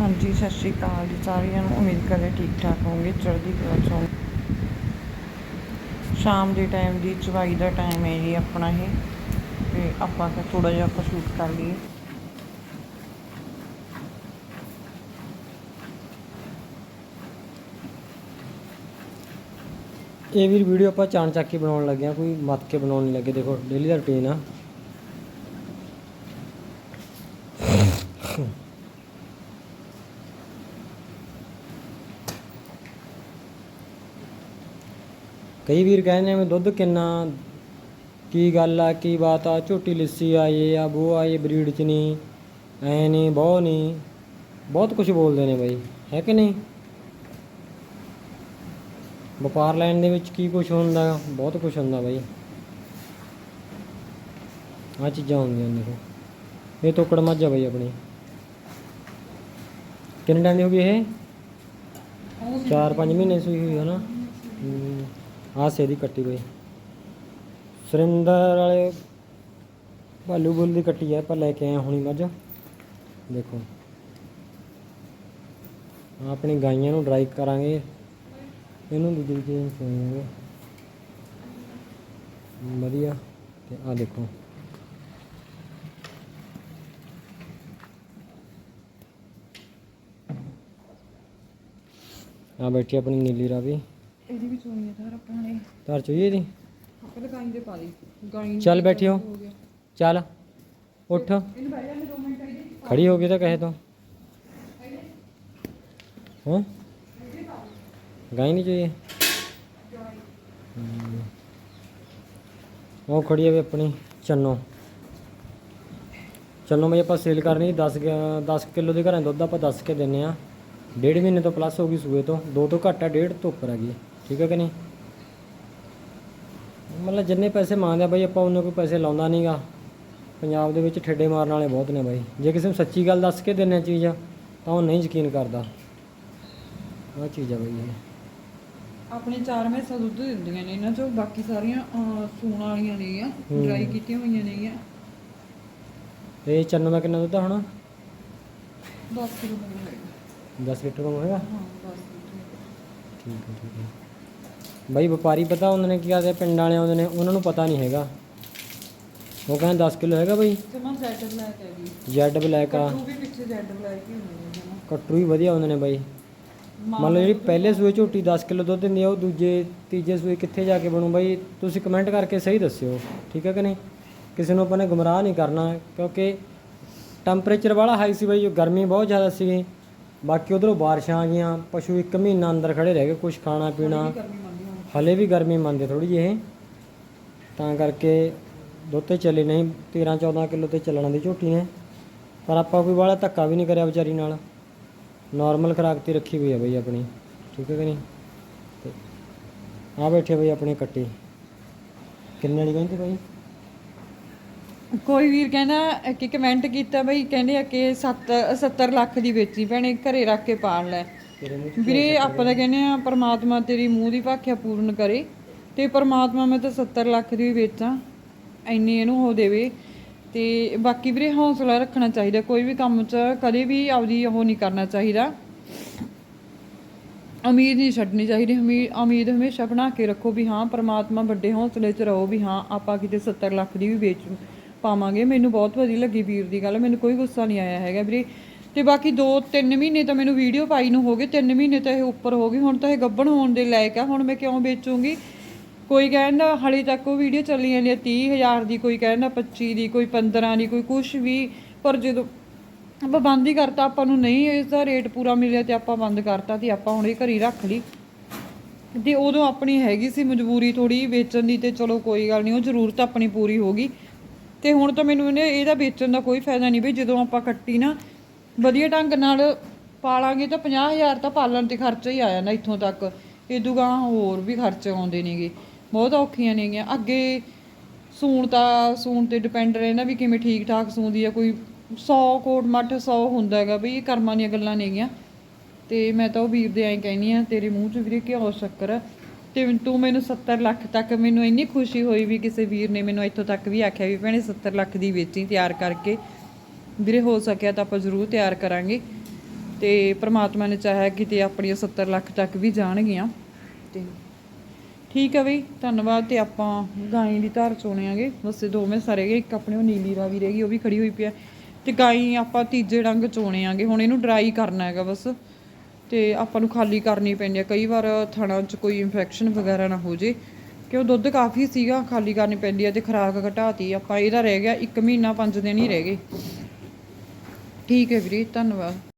ਹਾਂਜੀ, ਸਤਿ ਸ਼੍ਰੀ ਅਕਾਲ ਜੀ। ਸਾਰਿਆਂ ਨੂੰ ਉਮੀਦ ਕਰਦੇ ਠੀਕ ਠਾਕ ਹੋਵੋਗੇ। ਚੜ੍ਹਦੀ ਕਲਾ ਚ ਸ਼ਾਮ ਦੇ ਟਾਈਮ ਦੀ ਚਵਾਈ ਦਾ ਟਾਈਮ ਹੈ ਜੀ ਆਪਣਾ ਇਹ। ਤੇ ਆਪਾਂ ਤਾਂ ਥੋੜਾ ਜਿਹਾ ਆਪਾਂ ਸ਼ੂਟ ਕਰ ਲਈਏ। ਇਹ ਵੀ ਵੀਡੀਓ ਆਪਾਂ ਚਾਣ ਚੱਕ ਕੇ ਬਣਾਉਣ ਲੱਗੇ ਆ ਕੋਈ ਮੱਤ ਕੇ ਬਣਾਉਣ ਨਹੀਂ ਲੱਗੇ। ਦੇਖੋ ਡੇਲੀ ਦਾ ਰੁਟੀਨ ਆ। ਕਈ ਵੀਰ ਕਹਿੰਦੇ ਨੇ ਦੁੱਧ ਕਿੰਨਾ? ਕੀ ਗੱਲ ਆ ਕੀ ਬਾਤ ਆ? ਝੋਟੀ ਲਿੱਸੀ ਆ ਇਹ ਆ ਉਹ ਆ ਇਹ ਬਰੀਡ ਚ ਨਹੀਂ ਐ ਨਹੀਂ ਬਹੁ ਨਹੀਂ ਬਹੁਤ ਕੁਝ ਬੋਲਦੇ ਨੇ ਬਾਈ। ਹੈ ਕਿ ਨਹੀਂ? ਵਪਾਰ ਲੈਣ ਦੇ ਵਿੱਚ ਕੀ ਕੁਝ ਹੁੰਦਾ? ਬਹੁਤ ਕੁਝ ਹੁੰਦਾ ਬਾਈ। ਆ ਚੀਜ਼ਾਂ ਹੁੰਦੀਆਂ ਨੇ ਦੇਖੋ। ਇਹ ਤੋਕੜ ਮੱਝ ਆ ਬਾਈ ਆਪਣੀ। ਕਿੰਨੇ ਟਾਈਮ ਦੀ ਹੋ ਗਈ ਇਹ? 4-5 ਮਹੀਨੇ ਸੂਈ ਹੋਈ ਹੈ ਨਾ। ਆ ਸੇ ਦੀ ਕੱਟੀ ਬਾਈ ਸੁਰਿੰਦਰ ਵਾਲੇ ਭਾਲੂ ਬੁੱਲ ਦੀ ਕੱਟੀ ਆ ਪਰ ਲੈ ਕੇ ਆਇਆ ਹਾਂ ਹੁਣੀ ਮੱਝ। ਦੇਖੋ। ਆਹ ਆਪਣੀ ਗਾਈਆਂ ਨੂੰ ਡਰਾਈ ਕਰਾਂਗੇ। ਇਹਨੂੰ ਦੂਜੀ ਚੀਜ਼ ਸੁਣਾਂਗੇ ਵਧੀਆ। ਤੇ ਆ ਦੇਖੋ। ਆ ਬੈਠੀ ਆਪਣੀ ਨੀਲੀ ਰਾਵੀ। ਇਹਦੀ ਵੀ ਚੋਣੀ ਹੈ ਸਰ ਆਪਾਂ ਨੇ। ਧਾਰ ਚੋਈਏ ਆਪਾਂ ਤਾਂ ਗਾਈਂ ਦੇ ਪਾ ਲਈ। ਗਾਈਂ ਚੱਲ ਬੈਠਿਓ ਚੱਲ ਉੱਠ। ਇਹਨੂੰ ਬਹਿ ਜਾਂਦੇ 2 ਮਿੰਟ ਇਹਦੇ ਖੜੀ ਹੋ ਗਈ ਤਾਂ ਕਹੇ ਤੋਂ। ਹਾਂ? ਗਾਈ ਨਹੀਂ ਹਮ। ਉਹ ਖੜੀ ਹੈ ਵੀ ਆਪਣੀ ਚੰਨੋ। ਚੰਨੋ ਮੈਂ ਆਪਾਂ ਸੇਲ ਕਰਨੀ 10 10 ਕਿਲੋ ਦੇ ਘਰਾਂ ਦੁੱਧ ਆਪਾਂ 10 ਕੇ ਦਿੰਨੇ ਆ। ਡੇਢ ਮਹੀਨੇ ਤੋਂ ਪਲੱਸ ਹੋ ਗਈ ਸੂਏ ਤੋਂ। ਦੋ ਤੋਂ ਘੱਟ ਆ ਡੇਢ ਤੋਂ ਉੱਪਰ ਹੈਗੀ। ਠੀਕ ਹੈ ਕਿ ਨਹੀਂ? ਮਤਲਬ ਜਿੰਨੇ ਪੈਸੇ ਮੰਗਦੇ ਆ ਬਾਈ ਆਪਾਂ ਉਹਨਾਂ ਕੋਈ ਪੈਸੇ ਲਾਉਂਦਾ ਨਹੀਂਗਾ ਪੰਜਾਬ ਦੇ ਵਿੱਚ ਠੇਡੇ ਮਾਰਨ ਵਾਲੇ ਬਹੁਤ ਨੇ ਬਾਈ। ਜੇ ਕਿਸੇ ਨੂੰ ਸੱਚੀ ਗੱਲ ਦੱਸ ਕੇ ਦਿੰਨੇ ਚੀਜ਼ ਤਾਂ ਉਹ ਨਹੀਂ ਯਕੀਨ ਕਰਦਾ। ਆਹ ਚੀਜ਼ ਆ ਬਾਈ ਇਹ। ਆਪਣੇ ਚਾਰ ਮੈਸਾਂ ਦੁੱਧ ਦਿੰਦੀਆਂ ਨੇ ਇਹਨਾਂ ਚੋਂ ਬਾਕੀ ਸਾਰੀਆਂ ਸੂਣ ਵਾਲੀਆਂ ਨੇਗੀਆਂ ਹੂੰ। ਡਰਾਈ ਕੀਤੀਆਂ ਹੋਈਆਂ ਨੇਗੀਆਂ ਤੇ ਚੰਨੂ ਦਾ ਕਿੰਨਾ ਦੁੱਧ ਆ ਹੁਣ? 10 ਕਿਲੋ ਹੋਏਗਾ। 10 ਲੀਟਰ ਹੋਏਗਾ? ਹਾਂ 10 ਠੀਕ ਹੈ ਠੀਕ ਹੈ ਬਾਈ ਵਪਾਰੀ ਪਤਾ ਉਹਨਾਂ ਨੇ ਕੀ ਕਰਦੇ ਪਿੰਡ ਵਾਲੇ ਆਉਂਦੇ ਨੇ ਉਹਨਾਂ ਨੂੰ ਪਤਾ ਨਹੀਂ ਹੈਗਾ। ਉਹ ਕਹਿੰਦੇ 10 ਕਿਲੋ ਹੈਗਾ ਬਾਈ। ਜਮਾ ਜ਼ੈਡ ਬਲੈਕ ਹੈਗੀ। ਜੈਡ ਬਲੈਕ ਆ। ਕੱਟੂ ਵੀ ਪਿੱਛੇ ਜ਼ੈਡ ਬਲੈਕ ਹੀ ਹੁੰਦੇ ਨੇ ਜਮਾ। ਕਟਰੂ ਵੀ ਵਧੀਆ ਹੁੰਦੇ ਨੇ ਬਾਈ। ਮੰਨ ਲਓ ਜਿਹੜੀ ਪਹਿਲੇ ਸੂਏ ਝੋਟੀ 10 ਕਿਲੋ ਦੁੱਧ ਦਿੰਦੀ ਆ ਉਹ ਦੂਜੇ ਤੀਜੇ ਸੂਏ ਕਿੱਥੇ ਜਾ ਕੇ ਬਣੂ ਬਾਈ? ਤੁਸੀਂ ਕਮੈਂਟ ਕਰਕੇ ਸਹੀ ਦੱਸਿਓ ਠੀਕ ਹੈ ਕਿ ਨਹੀਂ? ਕਿਸੇ ਨੂੰ ਆਪਾਂ ਨੇ ਗੁੰਮਰਾਹ ਨਹੀਂ ਕਰਨਾ ਕਿਉਂਕਿ ਟੈਂਪਰੇਚਰ ਵਾਲਾ ਹਾਈ ਸੀ ਬਾਈ ਜੋ ਗਰਮੀ ਬਹੁਤ ਜ਼ਿਆਦਾ ਸੀ ਬਾਕੀ ਉਧਰੋਂ ਬਾਰਿਸ਼ਾਂ ਆ ਗਈਆਂ ਪਸ਼ੂ ਇੱਕ ਮਹੀਨਾ ਅੰਦਰ ਖੜੇ ਰਹਿ ਗਏ ਕੁਝ ਖਾਣਾ ਪੀਣਾ। ਹਲੇ ਵੀ ਗਰਮੀ ਮੰਨਦੇ ਥੋੜੀ ਜਿਹੀ ਇਹ। ਤਾਂ ਕਰਕੇ ਦੁੱਧ ਤੇ ਚੱਲੇ ਨਹੀਂ 13 14 ਕਿਲੋ ਤੇ ਚੱਲਣ ਦੀ ਝੋਟੀ ਨੇ। ਪਰ ਆਪਾਂ ਕੋਈ ਵਾਲਾ ਧੱਕਾ ਵੀ ਨਹੀਂ ਕਰਿਆ ਵਿਚਾਰੀ ਨਾਲ। ਨਾਰਮਲ ਖੁਰਾਕ ਤੇ ਰੱਖੀ ਹੋਈ ਆ ਬਈ ਆਪਣੀ। ਠੀਕ ਹੈ ਕਿ ਨਹੀਂ? ਤੇ ਆ ਬੈਠੇ ਬਈ ਆਪਣੇ ਕੱਟੀ। ਕਿੰਨੇ ਵਾਲੀ ਕਹਿੰਦੇ ਬਾਈ? ਕੋਈ ਵੀਰ ਕਹਿੰਦਾ ਕਿ ਕਮੈਂਟ ਕੀਤਾ ਬਈ, ਕਹਿੰਦੇ ਆ ਕਿ 7 70 ਲੱਖ ਦੀ ਵੇਚੀ ਭੈਣੇ ਘਰੇ ਰੱਖ ਕੇ ਪਾਲ ਲੈ। ਵੀਰੇ, ਆਪਾਂ ਤਾਂ ਕਹਿੰਦੇ ਆ ਪਰਮਾਤਮਾ ਤੇਰੀ ਮੂੰਹ ਦੀ ਭਾਖਿਆ ਪੂਰਨ ਕਰੇ ਤੇ ਪਰਮਾਤਮਾ ਮੈਂ ਤਾਂ 70 ਲੱਖ ਦੀ ਵੀ ਵੇਚਾਂ ਐਨੀ ਇਹਨੂੰ ਹੋ ਦੇਵੇ। ਤੇ ਬਾਕੀ ਵੀਰੇ ਹੌਸਲਾ ਰੱਖਣਾ ਚਾਹੀਦਾ, ਕੋਈ ਵੀ ਕੰਮ 'ਚ ਕਦੇ ਵੀ ਆਪਦੀ ਉਹ ਨਹੀਂ ਕਰਨਾ ਚਾਹੀਦਾ। ਉਮੀਦ ਨਹੀਂ ਛੱਡਣੀ ਚਾਹੀਦੀ ਉਮੀਦ ਹਮੇਸ਼ਾ ਬਣਾ ਕੇ ਰੱਖੋ ਵੀ ਹਾਂ, ਪਰਮਾਤਮਾ ਵੱਡੇ ਹੌਸਲੇ 'ਚ ਰਹੋ ਵੀ ਹਾਂ, ਆਪਾਂ ਕਿਤੇ 70 ਲੱਖ ਦੀ ਵੀ ਵੇਚ ਪਾਵਾਂਗੇ। ਮੈਨੂੰ ਬਹੁਤ ਵਧੀਆ ਲੱਗੀ ਵੀਰ ਦੀ ਗੱਲ, ਮੈਨੂੰ ਕੋਈ ਗੁੱਸਾ ਨਹੀਂ ਆਇਆ ਹੈਗਾ ਵੀਰੇ। ਤੇ ਬਾਕੀ 2-3 ਮਹੀਨੇ ਤਾਂ ਮੈਨੂੰ ਵੀਡੀਓ ਪਾਈ ਨੂੰ ਹੋ ਗਏ 3 ਮਹੀਨੇ ਤਾਂ ਇਹ ਉੱਪਰ ਹੋ ਗਈ ਹੁਣ ਤਾਂ ਇਹ ਗੱਭਣ ਹੋਣ ਦੇ ਲਾਇਕ ਆ, ਹੁਣ ਮੈਂ ਕਿਉਂ ਵੇਚੂੰਗੀ? ਕੋਈ ਕਹਿੰਦਾ ਹਲੇ ਤੱਕ ਉਹ ਵੀਡੀਓ ਚੱਲੀ ਜਾਂਦੀ ਹੈ 30000 ਦੀ ਕੋਈ ਕਹਿੰਦਾ 25 ਦੀ, ਕੋਈ 15 ਦੀ, ਕੋਈ ਕੁਝ ਵੀ, ਪਰ ਜਦੋਂ ਆਪਾਂ ਬੰਦ ਹੀ ਕਰਤਾ, ਆਪਾਂ ਨੂੰ ਨਹੀਂ ਇਸ ਦਾ ਰੇਟ ਪੂਰਾ ਮਿਲਿਆ ਤੇ ਆਪਾਂ ਬੰਦ ਕਰਤਾ ਤੇ ਆਪਾਂ ਹੁਣ ਇਹ ਘਰੀ ਰੱਖ ਲਈ। ਤੇ ਉਦੋਂ ਆਪਣੀ ਹੈਗੀ ਸੀ ਮਜਬੂਰੀ ਥੋੜੀ ਵੇਚਣ ਦੀ ਤੇ ਚਲੋ ਕੋਈ ਗੱਲ ਨਹੀਂ, ਉਹ ਜ਼ਰੂਰਤ ਆਪਣੀ ਪੂਰੀ ਹੋ ਗਈ। ਤੇ ਹੁਣ ਤਾਂ ਮੈਨੂੰ ਇਹਨੇ, ਇਹਦਾ ਵੇਚਣ ਦਾ ਕੋਈ ਫਾਇਦਾ ਨਹੀਂ ਵੀ ਜਦੋਂ ਆਪਾਂ ਕੱਟੀ ਨਾ ਵਧੀਆ ਢੰਗ ਨਾਲ ਪਾਲਾਂਗੇ ਤਾਂ 50000 ਤਾਂ ਪਾਲਣ ਤੇ ਖਰਚਾ ਹੀ ਆ ਜਾਂਦਾ ਇੱਥੋਂ ਤੱਕ। ਇਦੋਂ ਗਾਂ ਹੋਰ ਵੀ ਖਰਚੇ ਆਉਂਦੇ ਨੇਗੇ। ਬਹੁਤ ਔਖੀਆਂ ਨੇਗੀਆਂ। ਅੱਗੇ ਸੂਣ ਤਾਂ, ਸੂਣ ਤੇ ਡਿਪੈਂਡ ਰਹਿੰਦਾ ਵੀ ਕਿਵੇਂ ਠੀਕ ਠਾਕ ਸੂੰਦੀ ਆ। ਕੋਈ 100 ਕੋਟ ਮੱਠ 100 ਹੁੰਦਾ ਹੈਗਾ ਵੀ ਇਹ ਕਰਮਾਂ ਦੀਆਂ ਗੱਲਾਂ ਨੇਗੀਆਂ। ਤੇ ਮੈਂ ਤਾਂ ਉਹ ਵੀਰ ਦੇ ਐਂ ਕਹਿਨੀ ਆ, ਤੇਰੇ ਮੂੰਹ 'ਚ ਵੀਰੇ ਘਿਓ ਸ਼ੱਕਰ। ਆ। ਤੇ ਤੂੰ ਮੈਨੂੰ 70 ਲੱਖ ਤੱਕ ਮੈਨੂੰ ਇੰਨੀ ਖੁਸ਼ੀ ਹੋਈ ਵੀ ਕਿਸੇ ਵੀਰ ਨੇ ਮੈਨੂੰ ਇੱਥੋਂ ਤੱਕ ਵੀ ਆਖਿਆ ਵੀ ਭੈਣੇ 70 ਲੱਖ ਦੀ ਵੇਚੀ ਤਿਆਰ ਕਰਕੇ। ਵੀਰੇ ਹੋ ਸਕਿਆ ਤਾਂ ਆਪਾਂ ਜ਼ਰੂਰ ਤਿਆਰ ਕਰਾਂਗੇ। ਤੇ ਪ੍ਰਮਾਤਮਾ ਨੇ ਚਾਹਿਆ ਕਿਤੇ ਆਪਣੀਆਂ 70 ਲੱਖ ਤੱਕ ਵੀ ਜਾਣਗੀਆਂ। ਤੇ ਠੀਕ ਹੈ ਬਈ, ਧੰਨਵਾਦ ਤੇ ਆਪਾਂ ਗਾਈ ਦੀ ਧਾਰ ਚੋਣਿਆਂਗੇ। ਬਸ ਇਹ ਦੋਵੇਂ ਸਾਰੇ ਗਏ, ਇੱਕ ਆਪਣੇ ਉਹ ਨੀਲੀ ਰਾਵੀ ਰਹਿ ਗਈ, ਉਹ ਵੀ ਖੜੀ ਹੋਈ ਪਿਆ ਤੇ ਗਾਈ ਆਪਾਂ ਤੀਜੇ ਰੰਗ ਚੋਣਿਆਂਗੇ, ਹੁਣ ਇਹਨੂੰ ਡਰਾਈ ਕਰਨਾ ਹੈਗਾ ਬਸ। ਤੇ ਆਪਾਂ ਨੂੰ ਖਾਲੀ ਕਰਨੀ ਪੈਂਦੀ ਹੈ ਕਈ ਵਾਰ ਥਣਾ 'ਚ ਕੋਈ ਇਨਫੈਕਸ਼ਨ ਵਗੈਰਾ ਨਾ ਹੋ ਜੇ ਉਹ ਦੁੱਧ ਕਾਫੀ ਸੀਗਾ, ਖਾਲੀ ਕਰਨੀ ਪੈਂਦੀ ਹੈ ਤੇ ਖਰਾਕ ਘਟਾਤੀ। ਆਪਾਂ ਇਹਦਾ ਰਹਿ ਗਿਆ 1 ਮਹੀਨਾ 5 ਦਿਨ ਹੀ ਰਹਿ ਗਏ। ਠੀਕ ਹੈ ਵੀਰੇ ਧੰਨਵਾਦ।